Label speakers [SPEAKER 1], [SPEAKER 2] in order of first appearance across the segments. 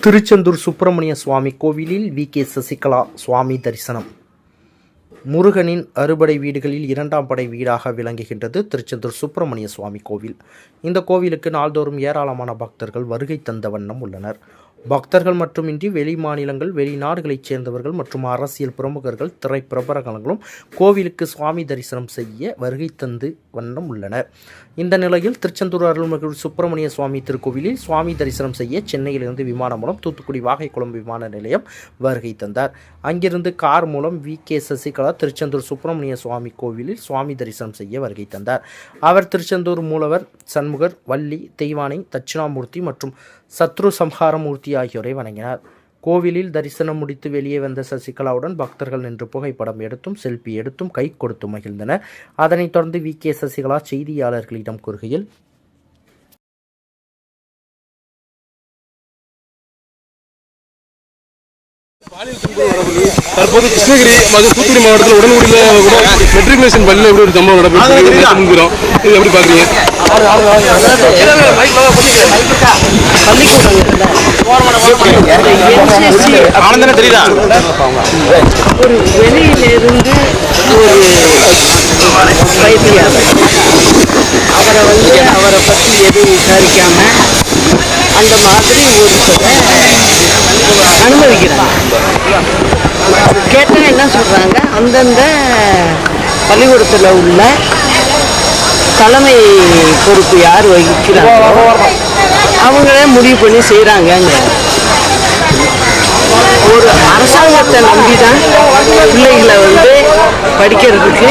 [SPEAKER 1] திருச்செந்தூர் சுப்பிரமணிய சுவாமி கோவிலில் we. K. Sasikala சுவாமி தரிசனம். முருகனின் அறுபடை வீடுகளில் இரண்டாம் படை வீடாக விளங்குகின்றது திருச்செந்தூர் சுப்பிரமணிய சுவாமி கோவில். இந்த கோவிலுக்கு நாள்தோறும் ஏராளமான பக்தர்கள் வருகை தந்த வண்ணம் உள்ளனர். பக்தர்கள் மட்டுமின்றி வெளி மாநிலங்கள் வெளிநாடுகளைச் சேர்ந்தவர்கள் மற்றும் அரசியல் பிரமுகர்கள் திரைப்பிரபலங்களும் கோவிலுக்கு சுவாமி தரிசனம் செய்ய வருகை தந்து வண்ணம் உள்ளனர். இந்த நிலையில் திருச்செந்தூர் அருள்மிகு சுப்பிரமணிய சுவாமி திருக்கோவிலில் சுவாமி தரிசனம் செய்ய சென்னையிலிருந்து விமானம் மூலம் தூத்துக்குடி வாகைக்குளம் விமான நிலையம் வருகை தந்தார். அங்கிருந்து கார் மூலம் வி. கே. சசிகலா திருச்செந்தூர் சுப்பிரமணிய சுவாமி கோவிலில் சுவாமி தரிசனம் செய்ய வருகை தந்தார். அவர் திருச்செந்தூர் மூலவர் சண்முகர் வள்ளி தெய்வானை தட்சிணாமூர்த்தி மற்றும் சத்ரு சம்ஹாரமூர்த்தி ஆகியோரை வணங்கினார். கோவிலில் தரிசனம் முடித்து வெளியே வந்த சசிகலாவுடன் பக்தர்கள் நின்று புகைப்படம் எடுத்தும் செல்ஃபி எடுத்தும் கை கொடுத்து மகிழ்ந்தனர். அதனைத் தொடர்ந்து வி. கே. சசிகலா செய்தியாளர்களிடம் கூறுகையில்
[SPEAKER 2] தற்போது கிருஷ்ணகிரி மற்றும் தூத்துக்குடி மாவட்டத்தில் உடனுக்குடியில் கூட மெட்ரிகுலேஷன் பள்ளியில் எப்படி ஒரு சம்பவம் நடக்கும் எப்படி பார்க்குறீங்க? ஆனந்தன தெரியுதா
[SPEAKER 3] ஒரு வெளியிலிருந்து ஒரு பயிற்சியாளர் அவரை வந்து அவரை பற்றி எதுவும் விசாரிக்காம அந்த மாதிரி ஒரு சில அனுமதிக்கிறாங்க கேட்டால் என்ன சொல்கிறாங்க அந்தந்த பள்ளிக்கூடத்தில் உள்ள தலைமை பொறுப்பு யார் வகிக்கிறாங்களோ அவங்களே முடிவு பண்ணி செய்கிறாங்கங்க ஒரு அரசாங்கத்தை நம்பி தான் பிள்ளைகளை வந்து படிக்கிறதுக்கு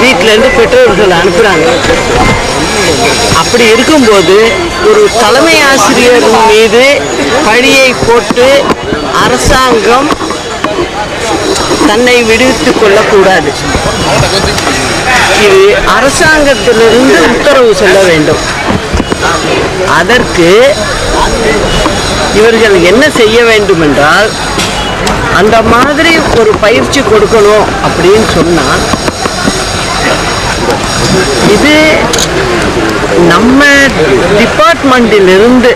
[SPEAKER 3] வீட்டிலேருந்து பெற்றோர்கள் அனுப்புகிறாங்க அப்படி இருக்கும்போது ஒரு தலைமை ஆசிரியர் மீது பழியை போட்டு அரசாங்கம் தன்னை விடுவித்துக் கொள்ளக்கூடாது. இது அரசாங்கத்திலிருந்து உத்தரவு சொல்ல வேண்டும். அதற்கு இவர்கள் என்ன செய்ய வேண்டும் என்றால் அந்த மாதிரி ஒரு பயிற்சி கொடுக்கணும் அப்படின்னு சொன்னால் இது நம்ம டிபார்ட்மெண்ட்டிலிருந்து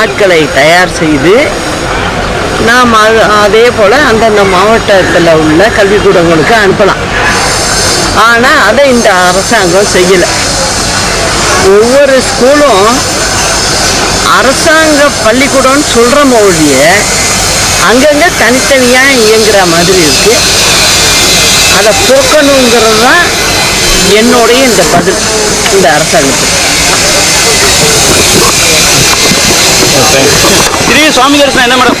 [SPEAKER 3] ஆட்களை தயார் செய்து நாம் அதே போல் அந்தந்த மாவட்டத்தில் உள்ள கல்விக்கூடங்களுக்கு அனுப்பலாம். ஆனால் அதை இந்த அரசாங்கம் செய்யலை. ஒவ்வொரு ஸ்கூலும் அரசாங்க பள்ளிக்கூடம்னு சொல்கிற மொழிய அங்கங்கே தனித்தனியாக இயங்குகிற மாதிரி இருக்குது அதை போக்கணுங்கிறது தான் என்னுடைய இந்த பதில் இந்த அரசாங்கத்துக்கு.
[SPEAKER 2] திரு. சுவாமி தரிசனம் என்ன மேடம்?